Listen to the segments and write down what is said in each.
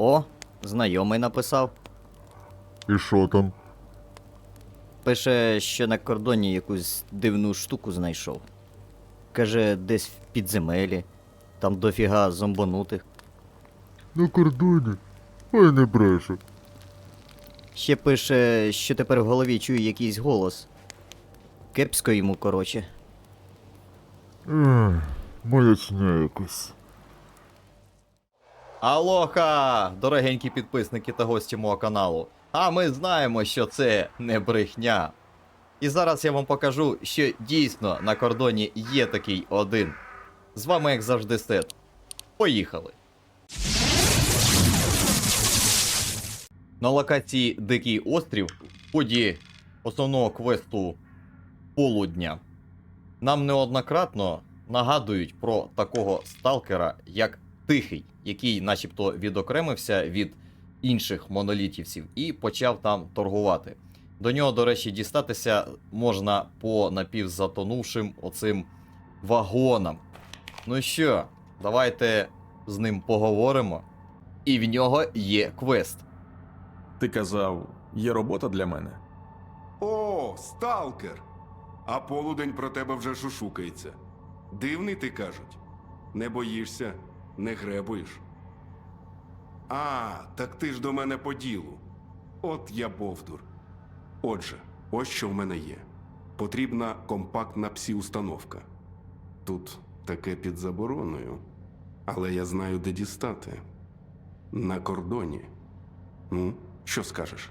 О, знайомий написав. І що там? Пише, що на кордоні якусь дивну штуку знайшов. Каже, десь в підземелі, там дофіга зомбонутих. На кордоні? Ой, не бреше. Ще пише, що тепер в голові чує якийсь голос. Кепсько йому, короче. Ех, маячня якась. Алоха, дорогенькі підписники та гості мого каналу. А ми знаємо, що це не брехня. І зараз я вам покажу, що дійсно на кордоні є такий один. З вами, як завжди, Сет. Поїхали. На локації Дикий острів в ході основного квесту полудня нам неоднократно нагадують про такого сталкера, як Тихий, який начебто відокремився від інших монолітівців і почав там торгувати. До нього, до речі, дістатися можна по напівзатонувшим оцим вагонам. Ну що, давайте з ним поговоримо. І в нього є квест. Ти казав, є робота для мене. О, сталкер! А полудень про тебе вже шушукається. Дивний ти кажуть. Не боїшся, не гребуєш. А, так ти ж до мене по ділу. От я бовдур. Отже, ось що в мене є. Потрібна компактна псі-установка. Тут таке під забороною. Але я знаю, де дістати. На кордоні. Ну, що скажеш?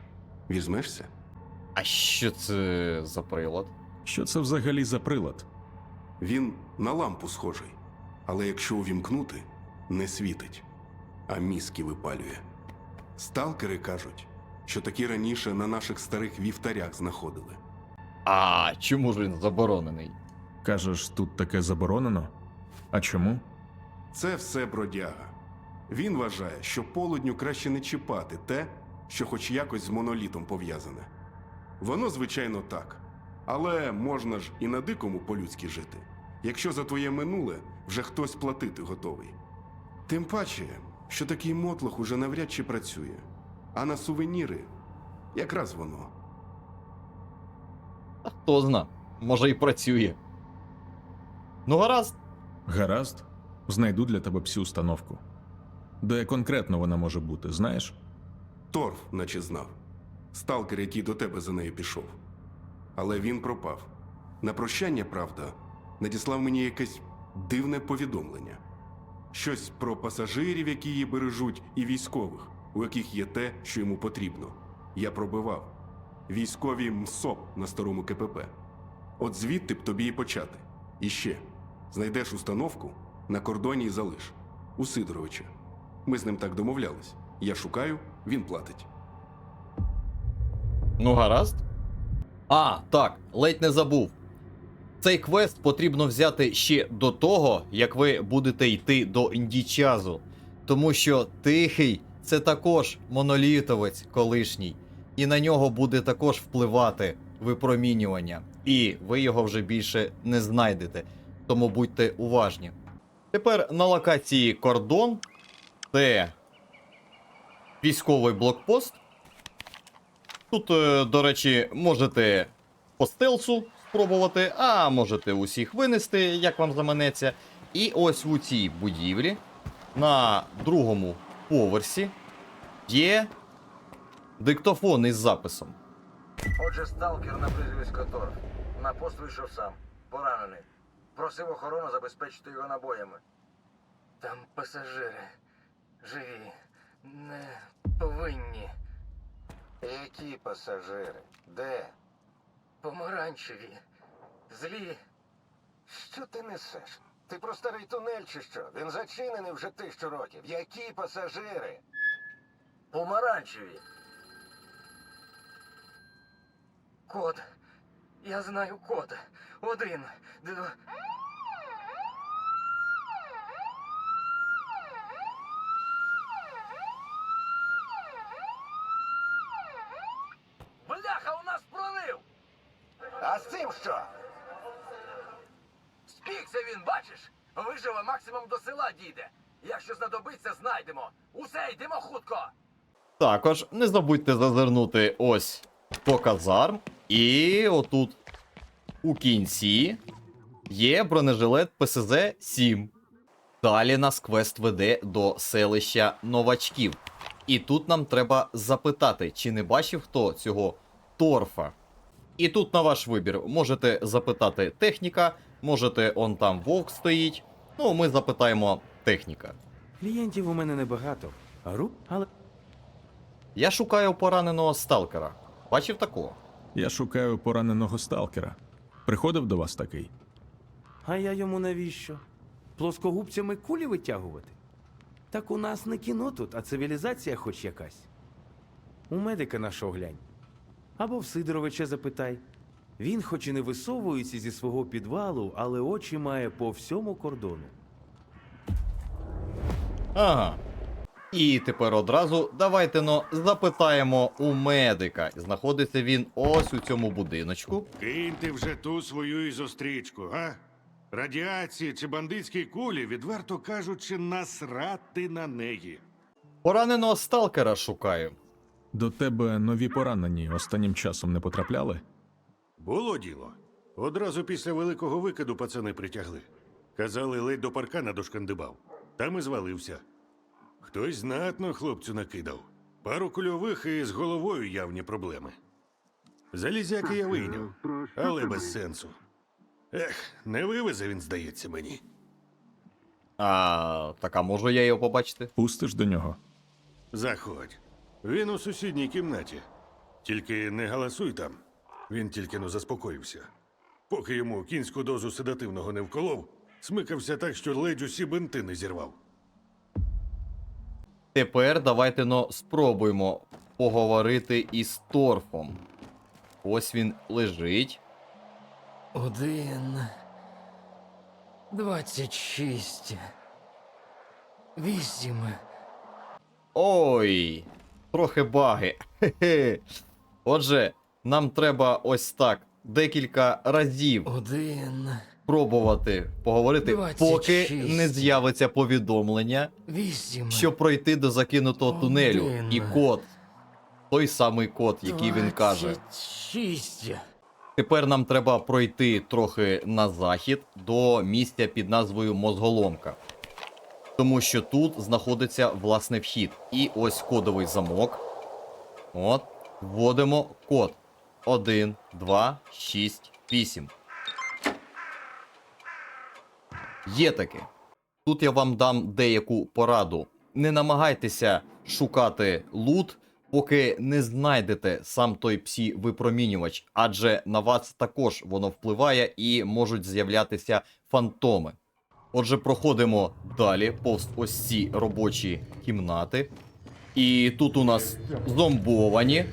Візьмешся? А що це за прилад? Що це взагалі за прилад? Він на лампу схожий, але якщо увімкнути, не світить, а мізки випалює. Сталкери кажуть, що такі раніше на наших старих вівтарях знаходили. А чому ж він заборонений? Кажеш, тут таке заборонено? А чому? Це все бродяга. Він вважає, що полудню краще не чіпати те, що хоч якось з монолітом пов'язане. Воно, звичайно, так. Але можна ж і на дикому по-людськи жити, якщо за твоє минуле вже хтось платити готовий. Тим паче, що такий мотлох уже навряд чи працює, а на сувеніри якраз воно. А хто зна, може і працює. Ну гаразд, Гаразд, знайду для тебе всю установку. Де конкретно вона може бути, знаєш? Торф, наче знав. Сталкер, який до тебе за нею пішов. Але він пропав. На прощання, правда, надіслав мені якесь дивне повідомлення. Щось про пасажирів, які її бережуть, і військових, у яких є те, що йому потрібно. Я пробивав. Військові МСОП на старому КПП. От звідти б тобі і почати. І ще знайдеш установку на кордоні і залиш. У Сидоровича. Ми з ним так домовлялись. Я шукаю, він платить. ну гаразд. А, так, ледь не забув. Цей квест потрібно взяти ще до того, як ви будете йти до індічазу. Тому що тихий це також монолітовець колишній, і на нього буде також впливати випромінювання. І ви його вже більше не знайдете. Тому будьте уважні. Тепер на локації кордон це військовий блокпост. Тут, е, до речі, можете по стелсу спробувати, а можете усіх винести, як вам заманеться. І ось у цій будівлі на другому поверсі є диктофон із записом. Отже, сталкер на прізвисько. На пост вийшов сам, поранений. Просив охорону забезпечити його набоями. Там пасажири живі, не повинні. Які пасажири? Де? Помаранчеві. Злі. Що ти несеш? Ти про старий тунель чи що? Він зачинений вже тисячу років. Які пасажири? Помаранчеві. Код. Я знаю код. Один. Два. Бляха, у нас пролив! А з цим що? Спікся він, бачиш? Виживе максимум до села дійде. Якщо знадобиться, знайдемо. Усе, йдемо хутко. Також не забудьте зазирнути ось по казарм. І отут у кінці є бронежилет ПСЗ 7. Далі нас квест веде до селища новачків. І тут нам треба запитати, чи не бачив хто цього торфа. І тут на ваш вибір можете запитати техніка, можете он там вовк стоїть. Ну, ми запитаємо техніка. Клієнтів у мене небагато. Ру, але Я шукаю пораненого сталкера. Бачив такого? Я шукаю пораненого сталкера. Приходив до вас такий. а я йому навіщо? Плоскогубцями кулі витягувати? Так у нас не кіно тут, а цивілізація хоч якась. У медика нашого глянь. Або в Сидоровича запитай. Він, хоч і не висовується зі свого підвалу, але очі має по всьому кордону. Ага. І тепер одразу давайте но запитаємо у медика. Знаходиться він ось у цьому будиночку. Киньте вже ту свою ізострічку, га? Радіації чи бандитські кулі, відверто кажучи, насрати на неї. Пораненого сталкера шукаю. До тебе нові поранені останнім часом не потрапляли? Було діло. Одразу після великого викиду пацани притягли. Казали, ледь до паркана дошкандибав. Там і звалився. Хтось знатно хлопцю накидав. Пару кульових і з головою явні проблеми. Залізяки я вийняв, але без сенсу. Ех, не вивезе він, здається мені. А так а можу я його побачити? Пустиш до нього? Заходь. Він у сусідній кімнаті. Тільки не галасуй там. Він тільки но заспокоївся. Поки йому кінську дозу седативного не вколов, смикався так, що ледь усі бинти не зірвав. Тепер давайте но спробуємо поговорити із торфом. Ось він лежить. Один. Двадцять шість. Вісім. Ой, трохи баги. Хе-хе. Отже, нам треба ось так декілька разів Один. пробувати поговорити, Двадцять поки не з'явиться повідомлення, Вісім. щоб пройти до закинутого тунелю. І код. Той самий код, який він каже. Тепер нам треба пройти трохи на захід до місця під назвою Мозголомка. Тому що тут знаходиться власне вхід. І ось кодовий замок. От. Вводимо код 1, 2, 6, 8. Є таке. Тут я вам дам деяку пораду. Не намагайтеся шукати лут, поки не знайдете сам той псі випромінювач, адже на вас також воно впливає і можуть з'являтися фантоми. Отже, проходимо далі повз ось ці робочі кімнати. І тут у нас зомбовані.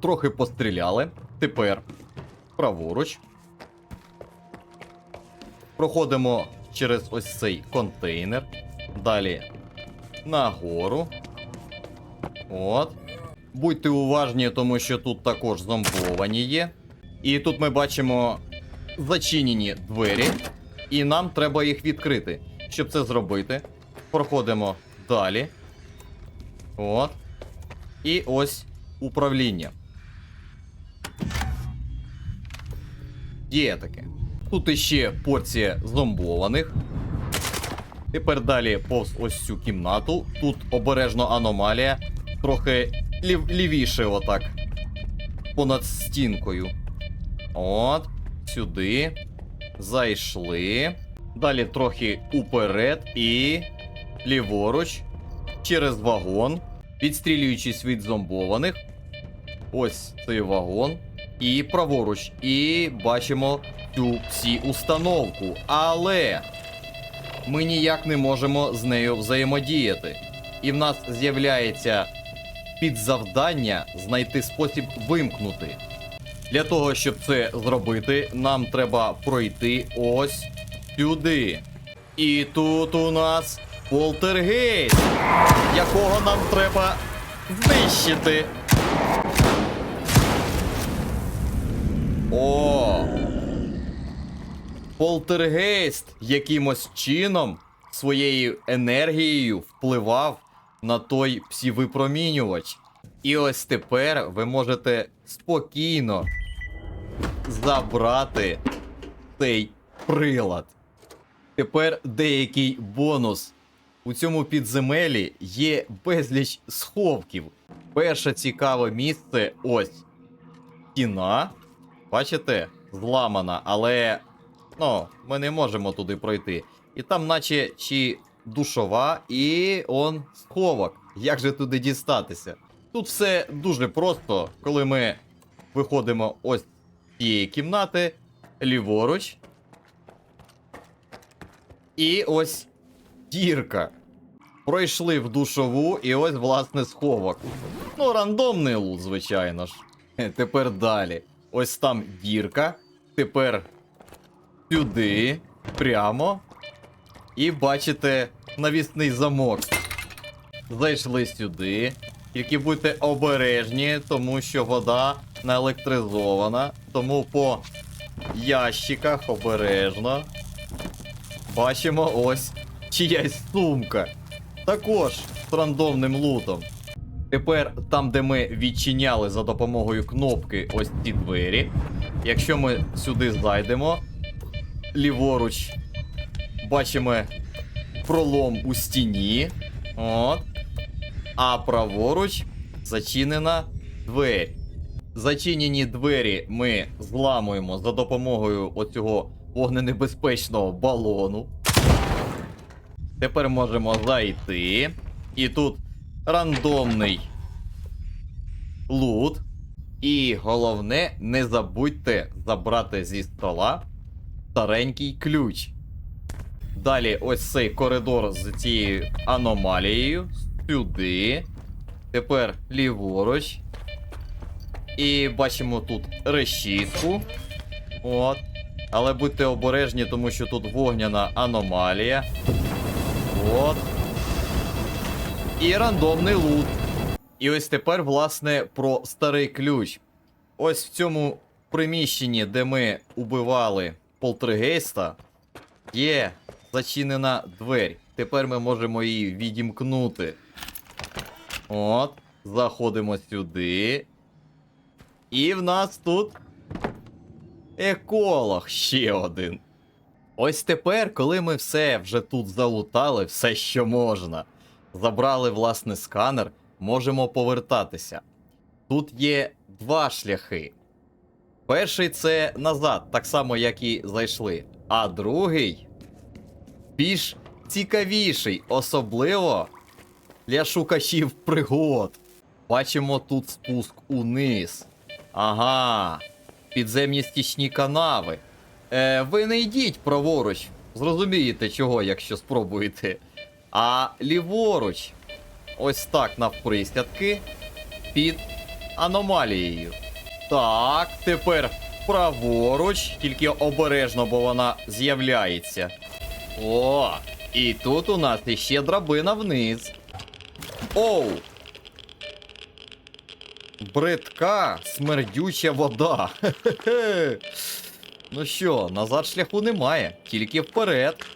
Трохи постріляли. Тепер праворуч. Проходимо через ось цей контейнер. Далі нагору. От. Будьте уважні, тому що тут також зомбовані є. І тут ми бачимо зачинені двері. І нам треба їх відкрити. Щоб це зробити, проходимо далі. От. І ось управління. Є таке. Тут іще порція зомбованих. Тепер далі повз ось цю кімнату. Тут обережно аномалія. Трохи лів, лівіше, отак. Понад стінкою. От. Сюди. Зайшли. Далі трохи уперед і ліворуч. Через вагон. Відстрілюючись від зомбованих. Ось цей вагон. І праворуч. І бачимо цю всі установку. Але ми ніяк не можемо з нею взаємодіяти. І в нас з'являється підзавдання знайти спосіб вимкнути. Для того, щоб це зробити, нам треба пройти ось сюди. І тут у нас полтергейст, якого нам треба знищити. О! Полтергейст якимось чином своєю енергією впливав на той псівипромінювач. І ось тепер ви можете спокійно забрати цей прилад. Тепер деякий бонус. У цьому підземелі є безліч сховків. Перше цікаве місце ось стіна. Бачите? Зламана, але ну, ми не можемо туди пройти. І там, наче чи душова, і он сховок. Як же туди дістатися? Тут все дуже просто, коли ми виходимо ось з цієї кімнати, ліворуч. І ось дірка. Пройшли в душову, і ось, власне, сховок. Ну, рандомний лут, звичайно ж. Тепер далі. Ось там дірка. Тепер сюди, прямо. І бачите навісний замок. Зайшли сюди. Тільки будьте обережні, тому що вода наелектризована. Тому по ящиках обережно. Бачимо ось чиясь сумка. Також з рандомним лутом. Тепер там, де ми відчиняли за допомогою кнопки ось ці двері. Якщо ми сюди зайдемо, ліворуч бачимо пролом у стіні. От. А праворуч зачинена двері. Зачинені двері ми зламуємо за допомогою оцього вогненебезпечного балону. Тепер можемо зайти. І тут рандомний лут. І головне, не забудьте забрати зі стола старенький ключ. Далі ось цей коридор з цією аномалією. Сюди. Тепер ліворуч. І бачимо тут решітку. От. Але будьте обережні, тому що тут вогняна аномалія. От. І рандомний лут. І ось тепер, власне, про старий ключ. Ось в цьому приміщенні, де ми убивали полтергейста, є зачинена двері. Тепер ми можемо її відімкнути. От. Заходимо сюди. І в нас тут еколог ще один. Ось тепер, коли ми все вже тут залутали, все, що можна, забрали власне сканер, можемо повертатися. Тут є два шляхи. Перший це назад, так само, як і зайшли. А другий більш цікавіший, особливо для шукачів пригод. Бачимо тут спуск униз. Ага, підземні стічні канави. Е, ви не йдіть праворуч. Зрозумієте чого, якщо спробуєте. А ліворуч. Ось так навприсядки під аномалією. Так, тепер праворуч, тільки обережно, бо вона з'являється. О, і тут у нас іще драбина вниз. Оу! Бридка, смердюча вода. Хе-хе-хе. Ну що, назад шляху немає, тільки вперед.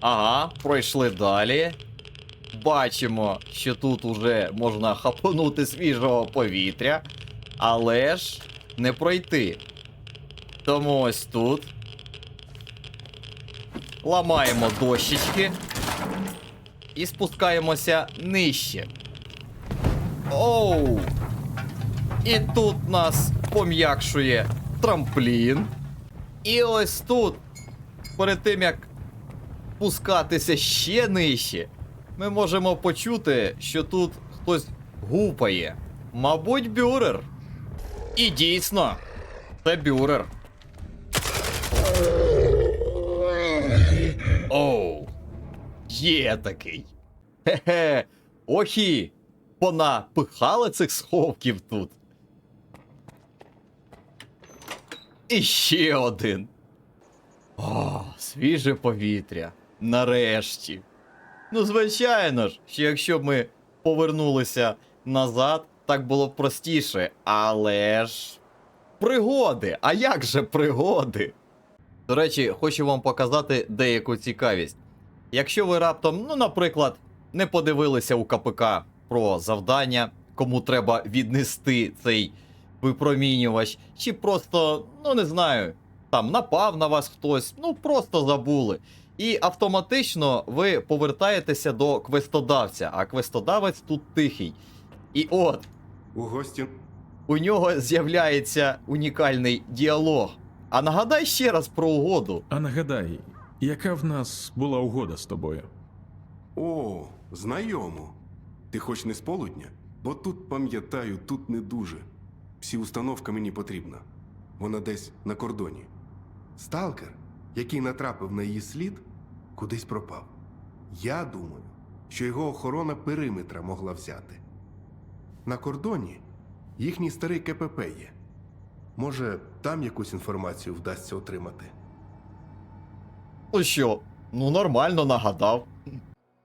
Ага, пройшли далі. Бачимо, що тут уже можна хапанути свіжого повітря, але ж не пройти. Тому ось тут. Ламаємо дощечки і спускаємося нижче. Оу! І тут нас пом'якшує трамплін. І ось тут, перед тим як спускатися ще нижче, ми можемо почути, що тут хтось гупає. Мабуть, бюрер. І дійсно, це бюрер. Оу. Є такий. Хе-хе. Охі. Понапихали цих сховків тут. І ще один. О, свіже повітря. Нарешті. Ну, звичайно ж, що якщо б ми повернулися назад, так було б простіше. Але ж. Пригоди! А як же пригоди? До речі, хочу вам показати деяку цікавість. Якщо ви раптом, ну, наприклад, не подивилися у КПК про завдання, кому треба віднести цей випромінювач, чи просто, ну не знаю, там напав на вас хтось, ну просто забули. І автоматично ви повертаєтеся до квестодавця, а квестодавець тут тихий. І от, У гості у нього з'являється унікальний діалог. А нагадай ще раз про угоду. А нагадай, яка в нас була угода з тобою? О, знайомо. Ти хоч не з полудня? Бо тут пам'ятаю, тут не дуже. Всі установка мені потрібна. Вона десь на кордоні. Сталкер, який натрапив на її слід, кудись пропав. Я думаю, що його охорона периметра могла взяти. На кордоні їхній старий КПП є. Може, там якусь інформацію вдасться отримати. Ну що, ну нормально нагадав.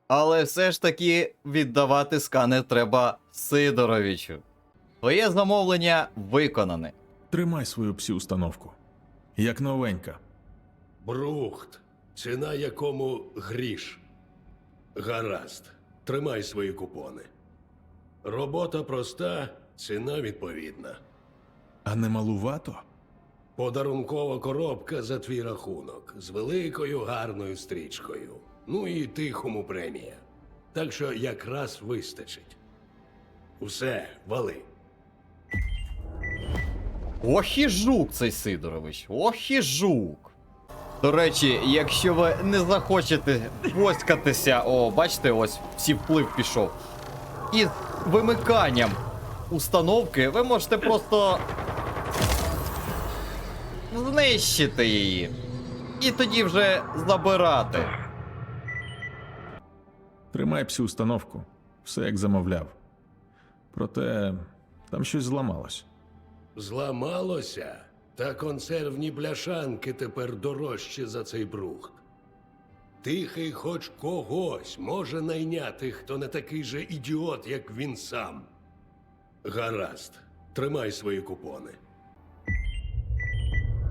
Але все ж таки віддавати сканер треба Сидоровичу. Твоє замовлення виконане. Тримай свою псі установку. Як новенька. Брухт, ціна якому гріш. Гаразд, тримай свої купони. Робота проста, ціна відповідна. А не малувато? Подарункова коробка за твій рахунок з великою гарною стрічкою. Ну і тихому премія. Так що якраз вистачить. Усе, вали. Ох і жук цей Сидорович, ох і жук. До речі, якщо ви не захочете поськатися, о, бачите, ось всі вплив пішов. Із вимиканням установки ви можете просто знищити її. І тоді вже забирати. Тримай псі установку. Все як замовляв. Проте там щось зламалось. Зламалося, та консервні бляшанки тепер дорожчі за цей брухт. Тихий хоч когось може найняти, хто не такий же ідіот, як він сам. Гаразд, тримай свої купони.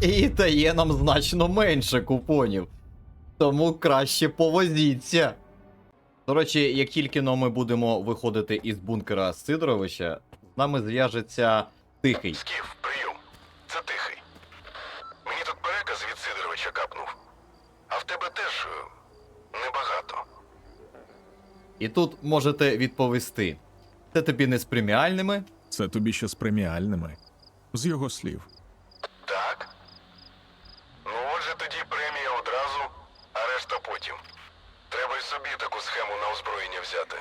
І дає нам значно менше купонів. Тому краще повозіться. До речі, як тільки но ми будемо виходити із бункера Сидоровича, з нами зв'яжеться тихий. Скіф, прийом. Це тихий. Мені тут переказ від Сидоровича капнув. А в тебе теж е, небагато. І тут можете відповісти: це тобі не з преміальними, Це тобі ще з преміальними. З його слів. Так. Ну, отже, тоді премія одразу, а решта потім. Треба й собі таку схему на озброєння взяти.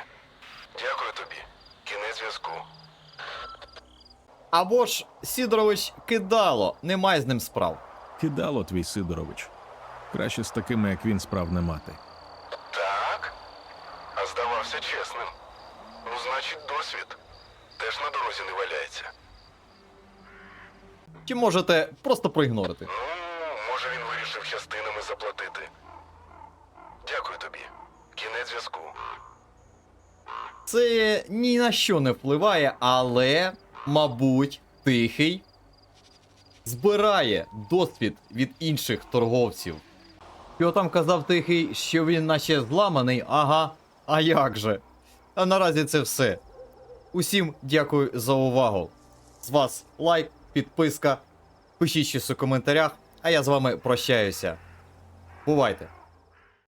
Дякую тобі. Кінець зв'язку. або ж Сидорович кидало, немає з ним справ. Кидало твій Сидорович. Краще з такими, як він, справ не мати. Так. А здавався чесним. Ну, значить, досвід теж на дорозі не валяється. Чи можете просто проігнорити? Ну, може він вирішив частинами заплатити. Дякую тобі. Кінець зв'язку. Це ні на що не впливає, але, мабуть, тихий збирає досвід від інших торговців. Що там казав тихий, що він наче зламаний? Ага, а як же? А наразі це все. Усім дякую за увагу. З вас лайк, підписка, пишіть щось у коментарях, а я з вами прощаюся. Бувайте!